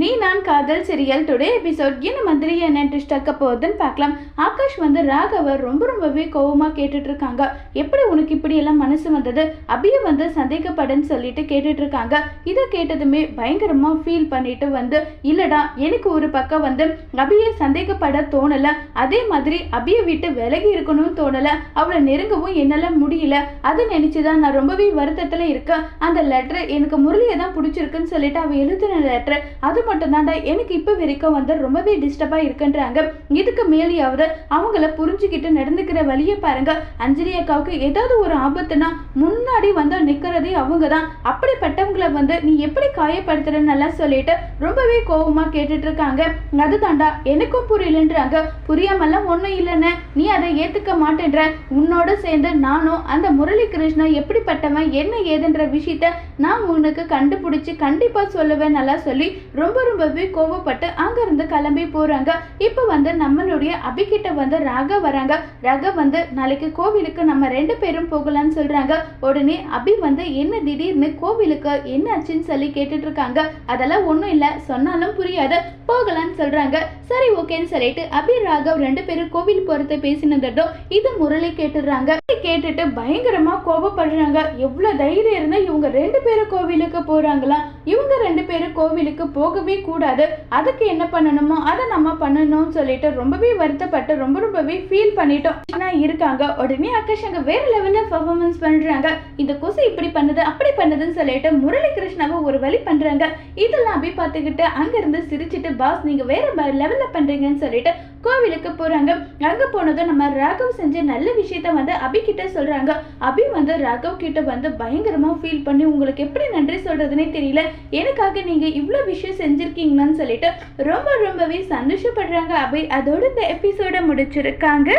நீ நான் காதல் சீரியல் டுடே எபிசோட் என்ன மாதிரி என்ன ட்விஸ்ட் ஆக்க போகுதுன்னு பார்க்கலாம். ஆகாஷ் வந்து ராகவ ரொம்ப ரொம்பவே கோவமா கேட்டுட்டு இருக்காங்க எப்படி உனக்கு இப்படி எல்லாம் மனசு வந்தது? அபிய வந்து சந்தேகப்படன்னு சொல்லிட்டு கேட்டுட்டு இருக்காங்க இதை கேட்டதுமே பயங்கரமா ஃபீல் பண்ணிட்டு வந்து இல்லடா எனக்கு ஒரு பக்கம் வந்து அபியை சந்தேகப்பட தோணலை. அதே மாதிரி அபியை விட்டு விலகி இருக்கணும்னு தோணல. அவளை நெருங்கவும் என்னால் முடியல. அதை நினைச்சுதான் நான் ரொம்பவே வருத்தத்துல இருக்கேன். அந்த லெட்டர் எனக்கு முரளியை தான் பிடிச்சிருக்குன்னு சொல்லிட்டு அவள் எழுதின லெட்டர் அது மட்டும்தான்டா எனக்கு இப்போ வரைக்கும் வந்து ரொம்பவே டிஸ்டர்பாக இருக்குன்றாங்க. இதுக்கு மேலேயாவது அவங்கள புரிஞ்சுக்கிட்டு நடந்துக்கிற வழியை பாருங்க. அஞ்சலி அக்காவுக்கு ஏதாவது ஒரு ஆபத்துனா முன்னாடி வந்து நிற்கிறதே அவங்க தான் அப்படிப்பட்டவங்களை வந்து நீ எப்படி காயப்படுத்துறன்னு நல்லா சொல்லிட்டு ரொம்பவே கோபமா கேட்டுட்டு இருக்காங்க அதுதான்டா எனக்கும் புரியலன்றாங்க. புரியாமல்லாம் ஒன்றும் இல்லைன்னு நீ அதை ஏத்துக்க மாட்டேன்ற. உன்னோட சேர்ந்து நானும் அந்த முரளி கிருஷ்ணா எப்படிப்பட்டவன் என்ன ஏதுன்ற விஷயத்த நான் உனக்கு கண்டுபிடிச்சு கண்டிப்பா சொல்லுவேன் நல்லா சொல்லி ரொம்ப ரொம்ப ரொம்பவே கோவப்பட்டு அங்கேருந்து கிளம்பி போகிறாங்க இப்போ வந்து நம்மளுடைய அபிகிட்ட வந்து ராக வராங்க. ராக வந்து நாளைக்கு கோவிலுக்கு நம்ம ரெண்டு பேரும் போகலான்னு சொல்கிறாங்க உடனே அபி வந்து என்ன திடீர்னு கோவிலுக்கு என்ன ஆச்சுன்னு சொல்லி கேட்டுட்டு இருக்காங்க அதெல்லாம் ஒன்றும் இல்லை சொன்னாலும் புரியாது. போகலான்னு சொல்கிறாங்க சரி ஓகேன்னு சொல்லிட்டு அபி ராகவ் ரெண்டு பேரும் கோவில் போகிறத பேசினதும் இது முரளி கேட்டுடுறாங்க. கேட்டுட்டு பயங்கரமாக கோபப்படுறாங்க எவ்வளோ தைரியம் இருந்தால் இவங்க ரெண்டு பேரும் கோவிலுக்கு போகிறாங்களா இவங்க ரெண்டு பேரும் கோவிலுக்கு போகவே கூடாது. அதுக்கு என்ன பண்ணணுமோ அதை நம்ம பண்ணணும்னு சொல்லிட்டு ரொம்பவே வருத்தப்பட்டு ரொம்ப ரொம்பவே ஃபீல் பண்ணிட்டோம். ஆனா இருக்காங்க. உடனே ஆகாஷ் அங்க வேற லெவல்ல பர்ஃபார்மன்ஸ் பண்றாங்க. இந்த கொசு இப்படி பண்ணுது அப்படி பண்ணுதுன்னு சொல்லிட்டு முரளி கிருஷ்ணாவை ஒரு வழி பண்றாங்க. இதெல்லாம் அப்படி பார்த்துக்கிட்டு அங்க இருந்து சிரிச்சிட்டு பாஸ் நீங்க வேற லெவல்ல பண்றீங்கன்னு சொல்லிட்டு கோவிலுக்கு போறாங்க. அங்க போனதும் நம்ம ராகவ் செஞ்ச நல்ல விஷயத்த வந்து அபி கிட்ட சொல்றாங்க. அபி வந்து ராகவ் கிட்ட வந்து பயங்கரமா ஃபீல் பண்ணி உங்களுக்கு எப்படி நன்றி சொல்கிறதுனே தெரியல. எனக்காக நீங்க இவ்வளோ விஷயம் செஞ்சுருக்கீங்கன்னு சொல்லிட்டு ரொம்ப ரொம்பவே சந்தோஷப்படுறாங்க. அபி அதோட இந்த எபிசோடை முடிச்சிருக்காங்க.